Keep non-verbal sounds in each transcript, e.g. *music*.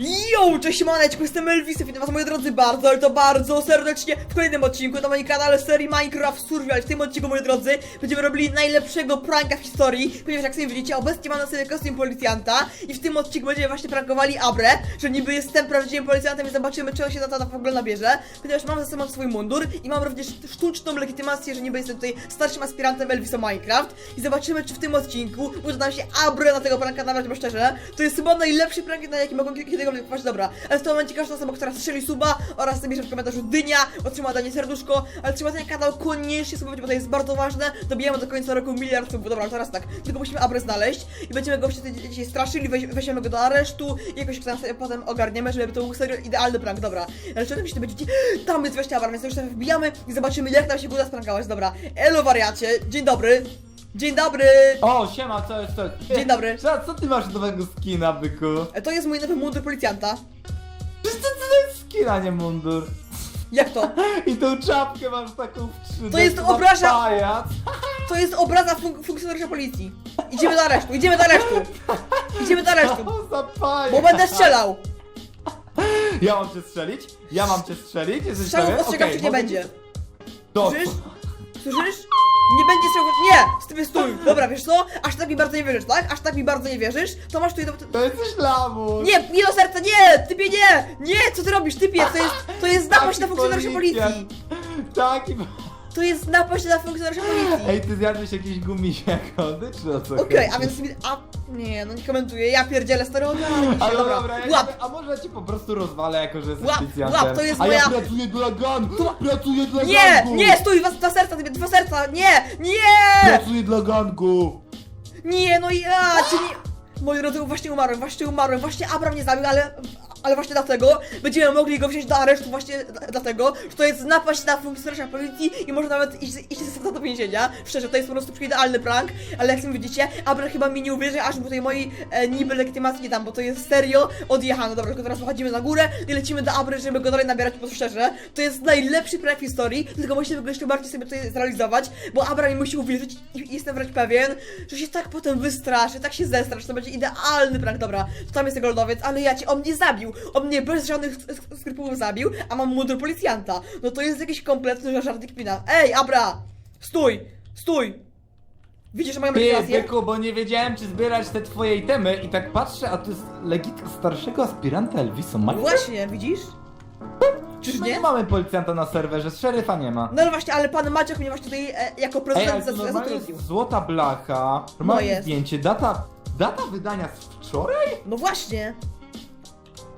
Yo, cześć maneczku, jestem Elvisem, witam was moi drodzy bardzo, ale to bardzo serdecznie w kolejnym odcinku na moim kanale serii Minecraft Survival. W tym odcinku, moi drodzy, będziemy robili najlepszego pranka w historii, ponieważ jak sobie widzicie, obecnie mam na sobie kostium policjanta i w tym odcinku będziemy właśnie prankowali Abre, że niby jestem prawdziwym policjantem i zobaczymy, czy on się na to w ogóle nabierze, ponieważ mam ze sobą swój mundur i mam również sztuczną legitymację, że niby jestem tutaj starszym aspirantem Elvisa Minecraft i zobaczymy, czy w tym odcinku uda nam się Abre na tego pranka nabrać, bo szczerze, to jest chyba najlepszy prank, na jaki mogą kiedykolwiek paść. Dobra, ale w tym momencie każda osoba, która strzeli suba oraz napisze w komentarzu dynia, otrzyma danie serduszko, ale trzeba ten kanał koniecznie subować, bo to jest bardzo ważne. Dobijamy do końca roku miliard subów. Dobra, teraz tak, tylko musimy Abre znaleźć i będziemy go wtedy dzisiaj straszyli, weź, weźmiemy go do aresztu i jakoś tam sobie potem ogarniemy, żeby to był serio idealny prank. Dobra, ale czy myślę, będziecie tam jest właśnie Abre, więc już wbijamy i zobaczymy jak nam się uda sprankować. Dobra, elo wariacie, dzień dobry. Dzień dobry! O, siema, co jest to? Dzień dobry. Co, co ty masz nowego skina, byku? E, To jest mój nowy mundur policjanta. Przecież to, to jest skina, nie mundur. Jak to? *laughs* I tą czapkę masz taką w 3D. To jest co za obraża- Pajac. To jest obraza fun funkcjonariusza policji. Idziemy do aresztu, idziemy do aresztu. Idziemy do aresztu. Co *laughs* za pajac. Bo będę strzelał. *laughs* Ja mam cię strzelić? Ja mam cię strzelić? Jesteś Strzałów pewien? ostrzegawczych Okej, nie mogę- będzie. To. Słyszysz? Słyszysz? Nie będzie strzałów. Nie! Stój, stój. Dobra, wiesz co? Aż tak mi bardzo nie wierzysz, tak? Aż tak mi bardzo nie wierzysz? To masz tutaj. To... To jesteś lamus. Nie, nie do serca, nie! Typie nie! Nie! Co ty robisz, typie? To jest, to jest *laughs* napaść na policjant. policji. Taki. To jest napaść na funkcjonariusza policji. Ej, ty zjadłeś jakieś gumisiak chody, czy o co Okej, a więc. A. Nie, no nie komentuję. Ja pierdzielę stereotypy. Ale Dobra, ja łap! a może ja ci po prostu rozwalę, jako że jesteś Łap, policjantem. łap, to jest a moja- ja pracuję dla gangu! Pracuję dla Nie! gangu! Nie! Stój! Dwa, dwa serca, dwa serca! Nie! Nie! Pracuję dla gangu! Nie, no ja cię nie... Moi drodzy, właśnie umarłem, właśnie umarłem, właśnie Abram mnie zabił, ale... Ale właśnie dlatego będziemy mogli go wziąć do aresztu właśnie dlatego, że to jest napaść na funkcjonariusza policji i może nawet iść, iść do więzienia. Szczerze, to jest po prostu idealny prank, ale jak sami widzicie, Abram chyba mi nie uwierzy, aż mu tutaj mojej e, niby legitymacji nie dam, bo to jest serio odjechane. Dobra, tylko teraz wychodzimy na górę i lecimy do Abry, żeby go dalej nabierać, bo szczerze, to jest najlepszy prank w historii, tylko musimy go jeszcze bardziej sobie tutaj zrealizować, bo Abram mi musi uwierzyć i jestem wręcz pewien, że się tak potem wystraszy, tak się zestrasz, to będzie idealny prank, dobra, to tam jest jego lodowiec, ale ja cię, on mnie zabił, on mnie bez żadnych sk- sk- skrupułów zabił, a mam mundur policjanta, no to jest jakiś kompletny żart kpina. Ej, Abra, stój, stój, widzisz moją Ty, legitymację? byku, bo nie wiedziałem, czy zbierać te twoje itemy i tak patrzę, a to jest legitka starszego aspiranta Elvisa Mike. właśnie, widzisz? Czyż No nie nie? mamy policjanta na serwerze, szeryfa nie ma. No ale właśnie, ale pan Maciek mnie właśnie tutaj e, jako Ej, prezydent to za- normalnie zatrudnił. jest złota blacha, normalnie jest. zdjęcie, data, data wydania z wczoraj? No właśnie.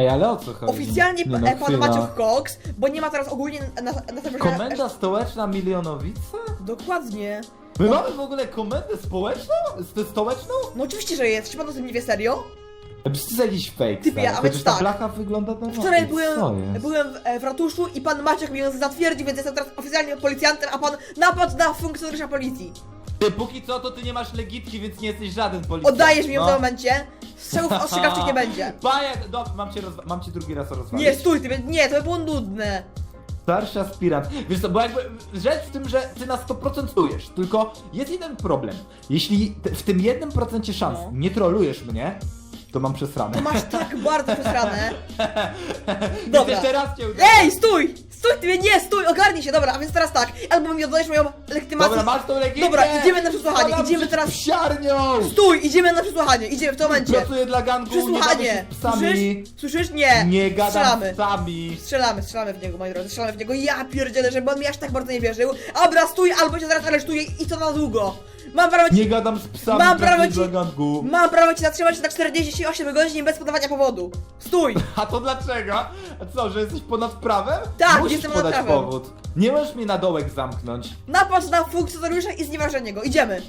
Ej, ale o co chodzi? Oficjalnie Nie no, e, pan chwila. Maciek Cox, bo nie ma teraz ogólnie na, na serwerze... Komenda stołeczna Milionowice? Dokładnie. My mamy w ogóle komendę społeczną? Sto- Stołeczną? No oczywiście, że jest. Czy pan o tym nie wie serio? Przecież to jest jakiś fake, Typie, stary. a więc ta tak. blacha wygląda normalnie. Wczoraj Co byłem, jest? byłem w, e, w ratuszu i pan Maciek mnie zatwierdził, więc jestem teraz oficjalnie policjantem, a pan napadł na funkcjonariusza policji. Ty, póki co, to ty nie masz legitki, więc nie jesteś żaden policjant. Oddajesz mi ją w no. tym momencie. Strzałów *laughs* ostrzegawczych nie będzie. Pajek, dobra, mam cię, rozwa- mam cię drugi raz rozwalić. Nie, stój, ty, nie, to by było nudne. Starszy aspirant. Wiesz co, bo jakby rzecz w tym, że ty na 100% czujesz, tylko jest jeden problem. Jeśli w tym jednym procencie szans No. nie trolujesz mnie, to mam przesrane. To masz tak bardzo przesrane. *laughs* Dobra. Jeszcze raz cię. Ej, stój! Stój, ty, nie, stój, ogarnij się, dobra, a więc teraz tak. Albo mi oddajesz moją legitymację. Dobra, masz tą legitkę! Dobra, idziemy na przesłuchanie, idziemy przed teraz- psiarnią! Stój, idziemy na przesłuchanie, idziemy w tym momencie. Pracuję dla gangu, nie gadam Przesłuchanie! z psami. Słyszysz? Słyszysz? Nie. Nie gadam Strzelamy. z psami. Strzelamy, strzelamy w niego, moi drodzy, strzelamy w niego. Ja pierdzielę, żeby on mi aż tak bardzo nie wierzył. Abra, stój, albo cię zaraz aresztuję i to na długo. Mam prawo ci... Nie gadam z psami, Mam prawo ci- dla gangu. Mam prawo cię zatrzymać na 48 godzin bez podawania powodu. Stój! *laughs* A to dlaczego? A co, że jesteś ponad prawem? Tak, Musisz jestem podać prawem. powód. Nie możesz mnie na dołek zamknąć. Napaść na funkcjonariusza i znieważenie go. Idziemy.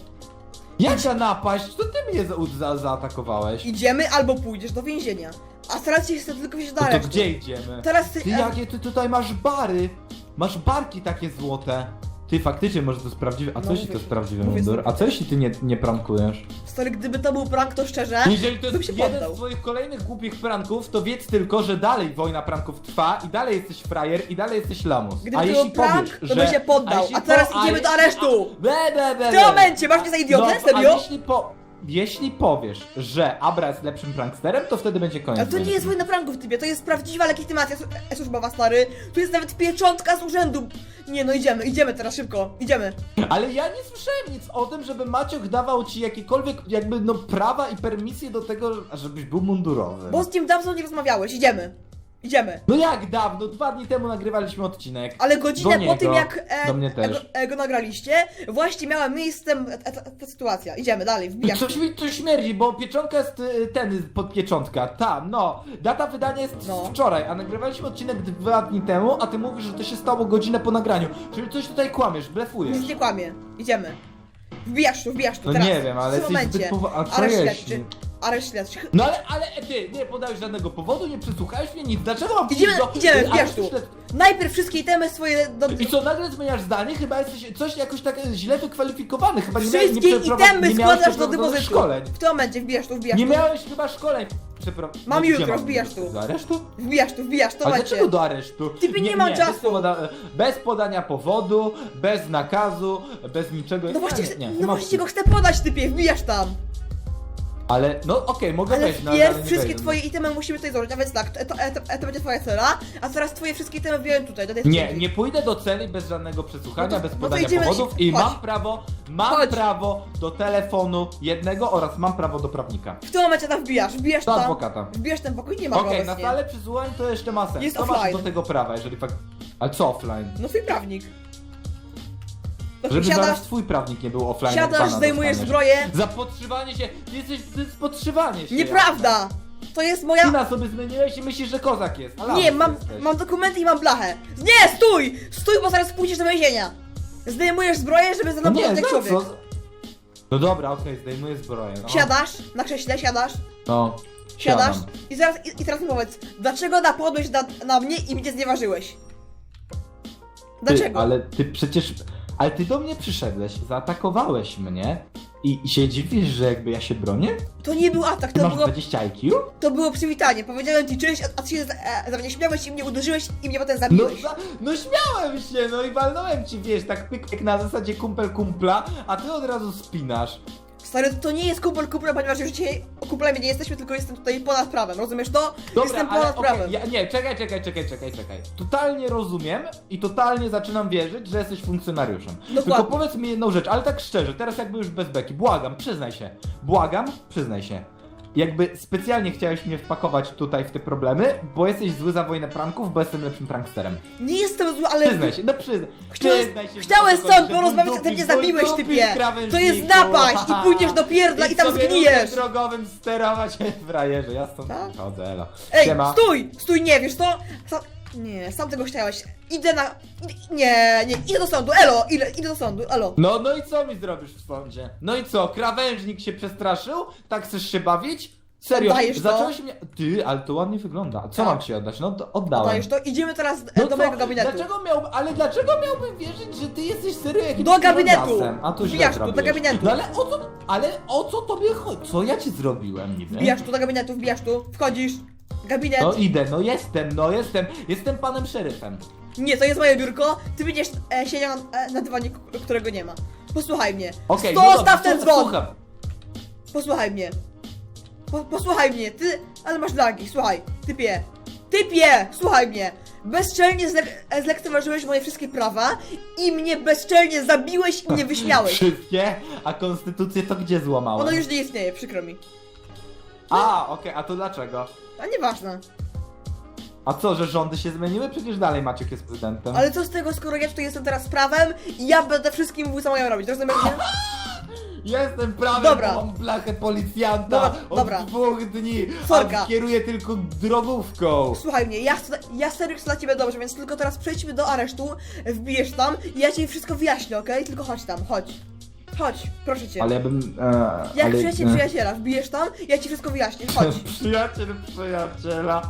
Jaka napaść? To ty mnie za, za, zaatakowałeś. Idziemy albo pójdziesz do więzienia. A teraz się chcę tylko wziąć No to aresztu. gdzie idziemy? Teraz ty... Ty jakie ty tutaj masz bary? Masz barki takie złote. Ty faktycznie może to jest prawdziwy. A co No jeśli mówię to jest ci, prawdziwy mówię mundur? A co jeśli ty nie, nie prankujesz? Stary, gdyby to był prank, to szczerze... Jeżeli to bym jest się jeden poddał. z twoich kolejnych głupich pranków, to wiedz tylko, że dalej wojna pranków trwa i dalej jesteś frajer i dalej jesteś lamus. Gdyby a to jeśli był prank, powiesz, to że... bym się poddał. jeśli A teraz po- idziemy do jeśli- aresztu. Be, be, be, W tym momencie, masz mnie za idiotę? No, Serio? A jeśli po... jeśli powiesz, że Abra jest lepszym pranksterem, to wtedy będzie koniec. Ale to nie jest wojna pranków, typie, to jest prawdziwa legitymacja su- e, służbowa, stary. Tu jest nawet pieczątka z urzędu. Nie no, idziemy, idziemy teraz szybko, idziemy. Ale ja nie słyszałem nic o tym, żeby Maciok dawał ci jakiekolwiek jakby no prawa i permisje do tego, żebyś był mundurowy. Bo z nim dawno nie rozmawiałeś, idziemy. Idziemy. No jak dawno? Dwa dni temu nagrywaliśmy odcinek. Ale Do godzinę po niego, tym, jak e, do mnie e, też. go, e, go nagraliście, właśnie miała miejsce e, ta, ta, ta sytuacja. Idziemy dalej, wbijasz. Coś mi tu śmierdzi, bo pieczątka jest y, ten podpieczątka. Ta, no. Data wydania jest No. wczoraj, a nagrywaliśmy odcinek dwa dni temu, a ty mówisz, że to się stało godzinę po nagraniu. Czyli coś tutaj kłamiesz, blefujesz. Nic nie kłamie. Idziemy. Wbijasz tu, wbijasz tu, No teraz. nie wiem, ale w tym jesteś zbyt momencie. powa- a co jeśli? Areszt śledczy. No ale, ale ty nie podałeś żadnego powodu, nie przesłuchałeś mnie nic. Dlaczego mam Idziemy, do, idziemy, wbijasz tu. Najpierw wszystkie itemy swoje do... I co, nagle zmieniasz zdanie? Chyba jesteś coś jakoś tak źle wykwalifikowany. Chyba nie, miałeś- nie Wszystkie przeprowadz- itemy nie miałeś składasz do przeprowadzonych depozytu. szkoleń. W tym momencie wbijasz tu, wbijasz Nie tu. miałeś chyba szkoleń. Przepro... Mam gdzie jutro, wbijasz tu. Do aresztu? Wbijasz tu, wbijasz tym Ale dlaczego do aresztu? Typie, nie mam czasu. Bez, powoda, bez podania powodu, bez nakazu, bez niczego. No nie, właśnie, nie, nie, no ma właśnie go chcę podać, typie, wbijasz tam. Ale, no okej, mogę Ale wejść, wpierw nie wszystkie twoje itemy musimy tutaj złożyć, a więc tak, to, to, to, to będzie twoja cela, a teraz twoje wszystkie itemy wbiłem tutaj, do tej Nie, skrzynki. nie pójdę do celi bez żadnego przesłuchania, No to- bez no to podania idziemy powodów i chodź. mam prawo, mam Chodź. prawo do telefonu jednego oraz mam prawo do prawnika. W tym momencie tam wbijasz, wbijasz Do tam. adwokata. Wbijasz ten pokój, nie ma Okej, go na obecnie. salę to jeszcze ma sens. Jest Co masz offline. do tego prawa, jeżeli fakt... Ale co offline? No twój prawnik. No Żeby siadasz, zaraz twój prawnik nie był offline. jak siadasz, zdejmujesz dostaniesz. zbroję. Za podszywanie się, jesteś, to jest podszywanie się. Nieprawda! To jest moja... Ty na sobie zmieniłeś i myślisz, że kozak jest. Nie, mam, jesteś. mam dokumenty i mam blachę. Nie, stój! Stój, bo zaraz pójdziesz do więzienia. Zdejmujesz zbroję, żeby No mną nie, za człowiek. co? No dobra, okej, zdejmuję zbroję. No. Siadasz, na krześle siadasz, No, siadasz siadam. i, zaraz, i, i teraz mi powiedz, dlaczego napadłeś na, na mnie i mnie znieważyłeś? Dlaczego? Ty, ale ty przecież... Ale ty do mnie przyszedłeś, zaatakowałeś mnie i, i się dziwisz, że jakby ja się bronię? To nie był atak, Ty to masz było, 20 IQ? to było przywitanie. Powiedziałem ci cześć, a, a ty się za, e, za mnie śmiałeś i mnie uderzyłeś i mnie potem No, zabiłeś. za- no śmiałem się, no i walnąłem ci, wiesz, tak pyk, pyk na zasadzie kumpel kumpla, a ty od razu spinasz. Stary, to nie jest kumpel kumpla, ponieważ już dzisiaj kumplami nie jesteśmy, tylko jestem tutaj ponad prawem, rozumiesz to? Dobra, jestem ale ponad okej, prawem. ja, nie, czekaj, czekaj, czekaj, czekaj, czekaj. Totalnie rozumiem i totalnie zaczynam wierzyć, że jesteś funkcjonariuszem. Dokładnie. Tylko powiedz mi jedną rzecz, ale tak szczerze, teraz jakby już bez beki, błagam, przyznaj się. Błagam, przyznaj się. Jakby specjalnie chciałeś mnie wpakować tutaj w te problemy, bo jesteś zły za wojnę pranków, bo jestem lepszym pranksterem. Nie jestem zły, ale... Przyznaj się, no przyznaj. Chciałeś, przyznaj się, to z tobą porozmawiać, a ty mnie zabiłeś, typie! To jest napaść i *laughs* pójdziesz do pierdla i tam zgnijesz! drogowym sterować w frajerze, ja stąd Tak? chodzę, elo. Ej, Siema. stój! Stój, nie, wiesz co? Nie, sam tego chciałeś. Idę na... Nie, nie, idę do sądu, elo, idę, idę do sądu, elo. No, no i co mi zrobisz w sądzie? No i co, krawężnik się przestraszył? Tak chcesz się bawić? Serio, Oddajesz to? zacząłeś mnie... Ty, ale to ładnie wygląda. Co Tak. mam ci oddać? No, to oddałem. Dajesz to, idziemy teraz e, No do co? mojego gabinetu. Dlaczego miał, ale dlaczego miałbym wierzyć, że ty jesteś serio jakimś Do gabinetu! trollasem? A to źle Wbijasz tu, do zrobiłeś. gabinetu. No ale o co, ale o co tobie chodzi? Co ja ci zrobiłem niby? Wbijasz tu do gabinetu, wbijasz tu, wchodzisz. Gabinet. No idę, no jestem, no jestem, jestem panem szeryfem. Nie, to jest moje biurko. Ty będziesz e, siedział na, e, na dywanie, k- którego nie ma. Posłuchaj mnie. Okej, no dobra, staw ten to- dzwon! Słucham. Posłuchaj mnie. Po, posłuchaj mnie, ty, ale masz lagi, słuchaj, typie. Typie, słuchaj mnie. Bezczelnie zlek e, zlekceważyłeś moje wszystkie prawa i mnie bezczelnie zabiłeś i mnie *laughs* wyśmiałeś. Wszystkie? A konstytucję to gdzie złamałem? Ono już nie istnieje, przykro mi. A, okej, a to dlaczego? A nieważne. A co, że rządy się zmieniły? Przecież dalej Maciek jest prezydentem. Ale co z tego, skoro ja tutaj jestem teraz prawem i ja będę wszystkim mówił, co mają robić, rozumiesz mnie? *laughs* Jestem prawem, Dobra. mam blachę policjanta Dobra, od dobra. dwóch dni, Sorka. a kieruję tylko drogówką. Słuchaj mnie, ja, chcę, ja serio chcę dla ciebie dobrze, więc tylko teraz przejdźmy do aresztu, wbijesz tam i ja ci wszystko wyjaśnię, okej? Tylko chodź tam, chodź. Chodź, proszę cię. Ale ja bym... E, Jak ale, przyjaciel e, przyjaciela, wbijesz tam, ja ci wszystko wyjaśnię, chodź. *laughs* Przyjaciel przyjaciela.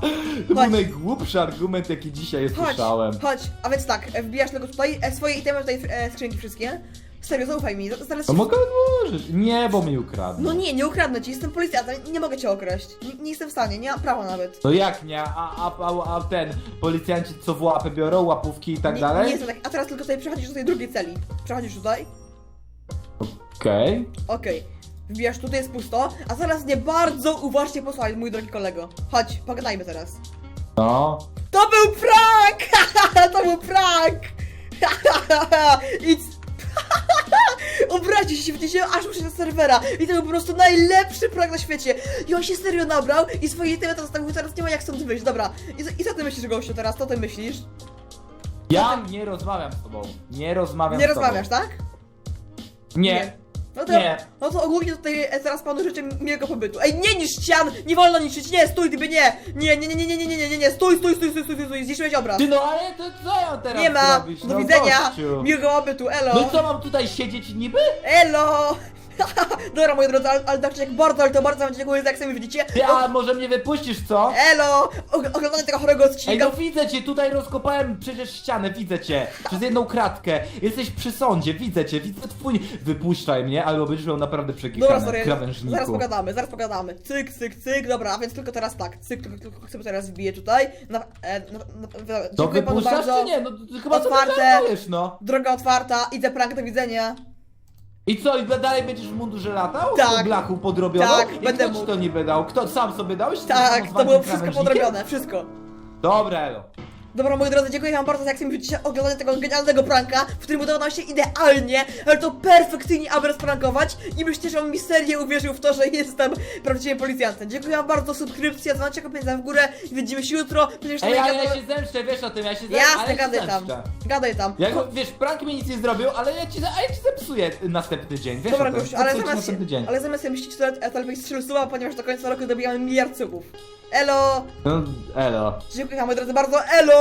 To był najgłupszy argument, jaki dzisiaj Chodź, słyszałem. chodź. A więc tak, e, wbijasz tylko tutaj, e, swoje itemy tutaj, e, skrzynki wszystkie. Serio, zaufaj mi, za- zaraz To mogę odłożyć. Nie, bo mi ukradł. No nie, nie ukradnę ci, jestem policjantem, nie mogę cię okraść. Nie, nie jestem w stanie, nie mam prawa nawet. No jak nie? A, a, a, a ten, policjanci co w łapy biorą, łapówki i tak nie, dalej? Nie jestem tak, a teraz tylko tutaj przechodzisz do tej drugiej celi. Przechodzisz tutaj? Okej. Okej. Wiesz, tutaj jest pusto, a zaraz nie bardzo uważnie posłuchaj, mój drogi kolego. Chodź, pogadajmy teraz. No. To był prank! *laughs* to był prank! *laughs* I... *laughs* Obraził się, widzicie, aż muszę do serwera. I to był po prostu najlepszy prank na świecie. I on się serio nabrał i swoje to zostawił, teraz nie ma jak stąd wyjść. Dobra, i, co- i co ty myślisz, gościu, teraz? Co ty myślisz? Ja nie rozmawiam z tobą. Nie rozmawiam Nie z tobą. rozmawiasz, tak? Nie. No to, Nie. no to ogólnie tutaj e, teraz panu życzę miłego pobytu. Ej, nie niszcz ścian! Nie wolno niszczyć! Nie, stój, ty nie! Nie, nie, nie, nie, nie, nie, nie, nie, nie, nie, stój, stój, stój, stój, stój, stój, stój, zniszczyłeś obraz. Ty no ale to co ja teraz Nie ma! zrobić? Do no, widzenia! gościu. Miłego pobytu, elo! No co mam tutaj siedzieć niby? Elo! *laughs* Dobra, moi drodzy, czy jak bardzo, ale to bardzo wam dziękuję, jak sami widzicie. Ty, a może mnie wypuścisz, co? Elo! Og- Oglądanie tego chorego Ej, odcinka. no widzę cię, tutaj rozkopałem przecież ścianę, widzę cię. Przez jedną kratkę. Jesteś przy sądzie, widzę cię, widzę twój... Wypuszczaj mnie, albo będziesz miał naprawdę Dobra, przekikane, sorry, krawężniku. zaraz pogadamy, zaraz pogadamy. Cyk, cyk, cyk, dobra, a więc tylko teraz tak, cyk, tylko, tylko sobie teraz wbiję tutaj. Na, e, na, na, To dziękuję panu wypuszczasz bardzo. czy nie? No ty chyba Otwarte. żartujesz, no. Droga otwarta, idę prank, do widzenia. I co, i dalej będziesz w mundurze latał? Tak. Po blachu podrobiono? Tak, I będę kto ci mógł. to niby dał? Kto sam sobie dałeś? Czy Tak, to było wszystko krawężnikiem? podrobione, wszystko. Dobra, elo. Dobra, moi drodzy, dziękuję wam bardzo za jak sobie widzicie oglądanie tego genialnego pranka, w którym udało nam się idealnie, ale to perfekcyjnie aby rozprankować i myślę, że on mi serio uwierzył w to, że jestem prawdziwym policjantem. Dziękuję wam bardzo, subskrypcja, dzwoneczek, pamiętaj w górę i widzimy się jutro. Przecież Ej, ale ja się zemszczę, wiesz o tym, ja się zemszczę, ale Jasne, ja się gadaj tam, zemszczę. gadaj tam. Ja go, wiesz, prank mi nic nie zrobił, ale ja ci, a ja ci zepsuję następny dzień, wiesz Dobra, o tym. gościu, ale Zepsuję ci zamiast, następny dzień. ale zamiast sobie myśleć, to lepiej strzel suba, ponieważ do końca roku dobijamy miliard subów. Elo! No, elo. Dziękuję wam, moi drodzy, bardzo, elo!